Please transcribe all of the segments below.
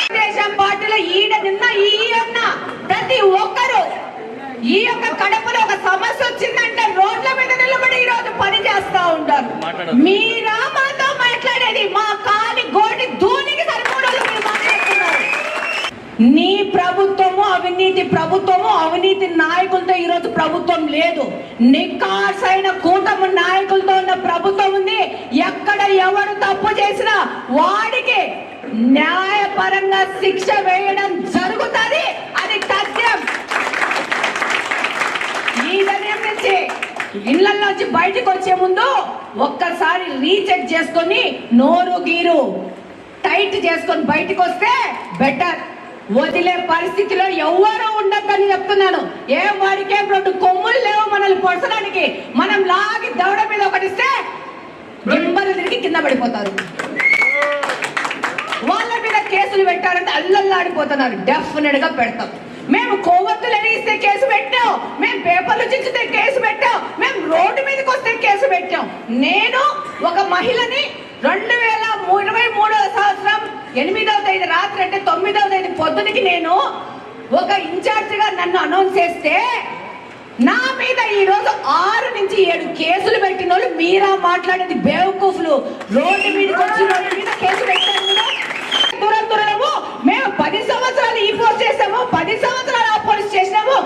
తెలుగుదేశం పార్టీలో ఈడ నిన్న ఈ అన్న ప్రతి ఒక్కరు ఈ యొక్క కడపలో ఒక సమస్య వచ్చిందంటే రోడ్ల మీద నిలబడి ఈ రోజు పని చేస్తా ఉంటారు. మీరా మాతో మాట్లాడేది మా కాలి గోడి మాట్లాడుతున్నారు. నీ ప్రభుత్వము అవినీతి ప్రభుత్వము అవినీతి నాయకులతో ఈరోజు ప్రభుత్వం లేదు. నికాసైన కూటమి నాయకులతో ఉన్న ప్రభుత్వం ఉంది. ఎక్కడ ఎవరు తప్పు చేసినా వాడికి న్యాయపరంగా శిక్ష వేయడం జరుగుతుంది అది తథ్యం. ఈ ఉదయం నుంచి ఇళ్ళలోంచి బయటకు వచ్చే ముందు ఒక్కసారి రీచెక్ చేసుకొని నోరు గీరు టైట్ చేసుకొని బయటకు వస్తే బెటర్. వదిలే పరిస్థితిలో ఎవ్వరూ ఉండద్దని చెప్తున్నాను. ఏం వాడికేం రెండు కొమ్ములు లేవు మనల్ని పొడసడానికి మనం లాగి దవడ మీద ఒకటిస్తే గింబలు తిరిగి కింద పడిపోతారు. కేసులు పెట్టారంటే అల్లల్లాడిపోతున్నారు. డెఫినెట్గా పెడతాం. మేము కొవ్వొత్తులు ఎరిగిస్తే కేసు పెట్టాం. మేము పేపర్లు చించితే కేసు పెట్టాం. మేము రోడ్డు మీదకి వస్తే కేసు పెట్టాం. నేను ఒక మహిళని రెండు వేల ఇరవై మూడవ సంవత్సరం ఎనిమిదవ తేదీ రాత్రి అంటే తొమ్మిదవ తేదీ పొద్దునకి నేను ఒక ఇన్ఛార్జ్గా నన్ను అనౌన్స్ చేస్తే నా మీద ఈరోజు ఆరు నుంచి ఏడు కేసులు పెట్టిన వాళ్ళు మీరా మాట్లాడేది బేవకూఫ్లు. రోడ్డు మీదకి వాళ్ళు రోడ్డు మీద కేసు పెట్టారు మీరు. దూరం దూరము మేము పది సంవత్సరాలు ఈ పోస్ట్ చేసాము పది సంవత్సరాలు ఆ పోలీస్ చేసినాము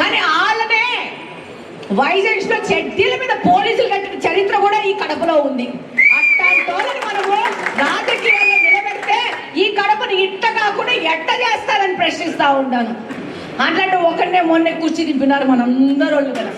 కానీ వాళ్ళనే వైజాగ్లో చెడ్డీల మీద పోలీసులు కట్టిన చరిత్ర కూడా ఈ కడపలో ఉంది. అట్లాంటి మనము రాజకీయాల్లో నిలబెడితే ఈ కడపను ఇట్ట కాకుండా ఎట్ట చేస్తారని ప్రశ్నిస్తా ఉంటాను అట్లాంటి ఒకరినే మొన్నే కూర్చి దింపినారు మనందరూ వాళ్ళు కదా